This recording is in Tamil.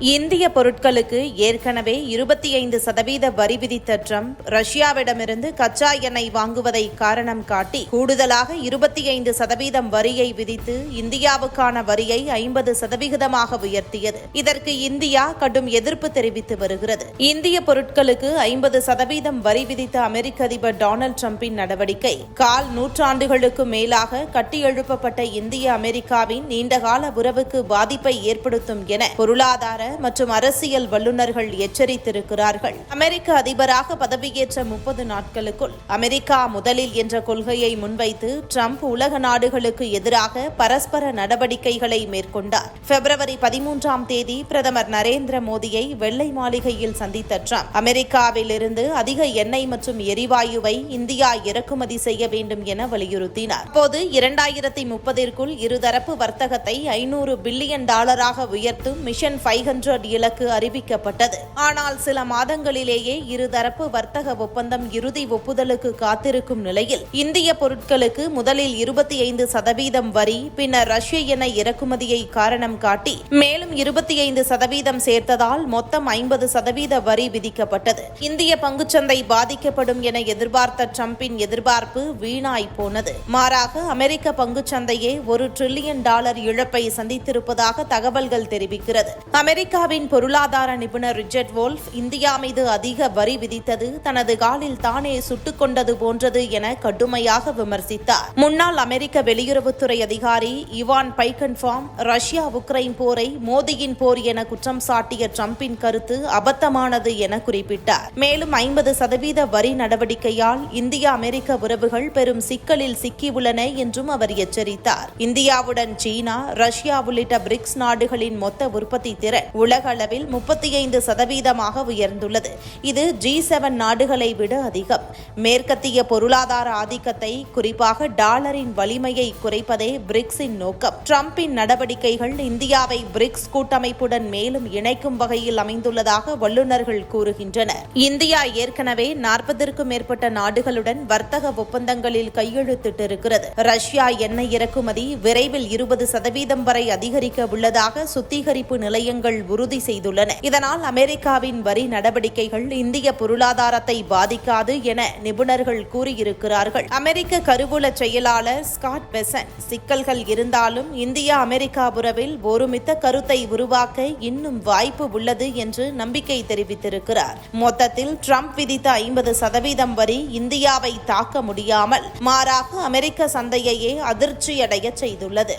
இந்திய பொருட்களுக்கு ஏற்கனவே இருபத்தி ஐந்து சதவீத வரி விதித்த ட்ரம்ப் ரஷ்யாவிடமிருந்து கச்சா எண்ணெய் வாங்குவதை காரணம் காட்டி கூடுதலாக இருபத்தி ஐந்து சதவீதம் வரியை விதித்து இந்தியாவுக்கான வரியை ஐம்பது சதவிகிதமாக உயர்த்தியது. இதற்கு இந்தியா கடும் எதிர்ப்பு தெரிவித்து வருகிறது. இந்திய பொருட்களுக்கு ஐம்பது சதவீதம் வரி விதித்த அமெரிக்க அதிபர் டொனால்டு டிரம்பின் நடவடிக்கை கால் நூற்றாண்டுகளுக்கு மேலாக கட்டியெழுப்பப்பட்ட இந்திய அமெரிக்காவின் நீண்டகால உறவுக்கு பாதிப்பை ஏற்படுத்தும் என பொருளாதார மற்றும் அரசியல் வல்லுநர்கள் எச்சரித்திருக்கிறார்கள். அமெரிக்க அதிபராக பதவியேற்ற முப்பது நாட்களுக்குள் அமெரிக்கா முதலில் என்ற கொள்கையை முன்வைத்து ட்ரம்ப் உலக நாடுகளுக்கு எதிராக பரஸ்பர நடவடிக்கைகளை மேற்கொண்டார். பிப்ரவரி பதிமூன்றாம் தேதி பிரதமர் நரேந்திர மோடியை வெள்ளை மாளிகையில் சந்தித்த ட்ரம்ப் அமெரிக்காவிலிருந்து அதிக எண்ணெய் மற்றும் எரிவாயுவை இந்தியா இறக்குமதி செய்ய வேண்டும் என வலியுறுத்தினார். அப்போது இரண்டாயிரத்தி முப்பதிற்குள் இருதரப்பு வர்த்தகத்தை ஐநூறு பில்லியன் டாலராக உயர்த்தும் மிஷன் ஃபைவ் ஹண்ட்ரட் இலக்கு அறிவிக்கப்பட்டது. ஆனால் சில மாதங்களிலேயே இருதரப்பு வர்த்தக ஒப்பந்தம் இறுதி ஒப்புதலுக்கு காத்திருக்கும் நிலையில் இந்திய பொருட்களுக்கு முதலில் இருபத்தி ஐந்து சதவீதம் வரி பின்னர் ரஷ்ய என இறக்குமதியை காரணம் காட்டி மேலும் இருபத்தி ஐந்து சதவீதம் சேர்த்ததால் மொத்தம் ஐம்பது சதவீத வரி விதிக்கப்பட்டது. இந்திய பங்குச்சந்தை பாதிக்கப்படும் என எதிர்பார்த்த டிரம்பின் எதிர்பார்ப்பு வீணாய் போனது. மாறாக அமெரிக்க பங்குச்சந்தையே ஒரு டிரில்லியன் டாலர் இழப்பை சந்தித்திருப்பதாக தகவல்கள் தெரிவிக்கிறது. அமெரிக்க அமெரிக்காவின் பொருளாதார நிபுணர் ரிச்சர்ட் வோல்ஃப் இந்தியா மீது அதிக வரி விதித்தது தனது காலில் தானே சுட்டுக் கொண்டது போன்றது என கடுமையாக விமர்சித்தார். முன்னாள் அமெரிக்க வெளியுறவுத்துறை அதிகாரி இவான் பைகன்ஃபார்ம் ரஷ்யா உக்ரைன் போரை மோதியின் போர் என குற்றம் சாட்டிய டிரம்பின் கருத்து அபத்தமானது என குறிப்பிட்டார். மேலும் ஐம்பது சதவீத வரி நடவடிக்கையால் இந்திய அமெரிக்க உறவுகள் பெரும் சிக்கலில் சிக்கியுள்ளன என்றும் அவர் எச்சரித்தார். இந்தியாவுடன் சீனா ரஷ்யா உள்ளிட்ட பிரிக்ஸ் நாடுகளின் மொத்த உற்பத்தி திறன் உலக அளவில் முப்பத்தி ஐந்து சதவீதமாக உயர்ந்துள்ளது. இது ஜி செவன் நாடுகளை விட அதிகம். மேற்கத்திய பொருளாதார ஆதிக்கத்தை குறிப்பாக டாலரின் வலிமையை குறைப்பதே பிரிக்ஸின் நோக்கம். டிரம்பின் நடவடிக்கைகள் இந்தியாவை பிரிக்ஸ் கூட்டமைப்புடன் மேலும் இணைக்கும் வகையில் அமைந்துள்ளதாக வல்லுநர்கள் கூறுகின்றனர். இந்தியா ஏற்கனவே நாற்பதற்கும் மேற்பட்ட நாடுகளுடன் வர்த்தக ஒப்பந்தங்களில் கையெழுத்திட்டிருக்கிறது. ரஷ்யா எண்ணெய் இறக்குமதி விரைவில் இருபது சதவீதம் வரை அதிகரிக்க உள்ளதாக சுத்திகரிப்பு நிலையங்கள் உறுதி செய்துள்ளன. இதனால் அமெரிக்காவின் வரி நடவடிக்கைகள் இந்திய பொருளாதாரத்தை பாதிக்காது என நிபுணர்கள் கூறியிருக்கிறார்கள். அமெரிக்க கருவூல செயலாளர் ஸ்காட் பெசன் சிக்கல்கள் இருந்தாலும் இந்தியா அமெரிக்கா உறவில் ஒருமித்த கருத்தை உருவாக்க இன்னும் வாய்ப்பு உள்ளது என்று நம்பிக்கை தெரிவித்திருக்கிறார். மொத்தத்தில் ட்ரம்ப் விதித்த ஐம்பது சதவீதம் வரி இந்தியாவை தாக்க முடியாமல் மாறாக அமெரிக்க சந்தையையே அதிர்ச்சியடைய செய்துள்ளது.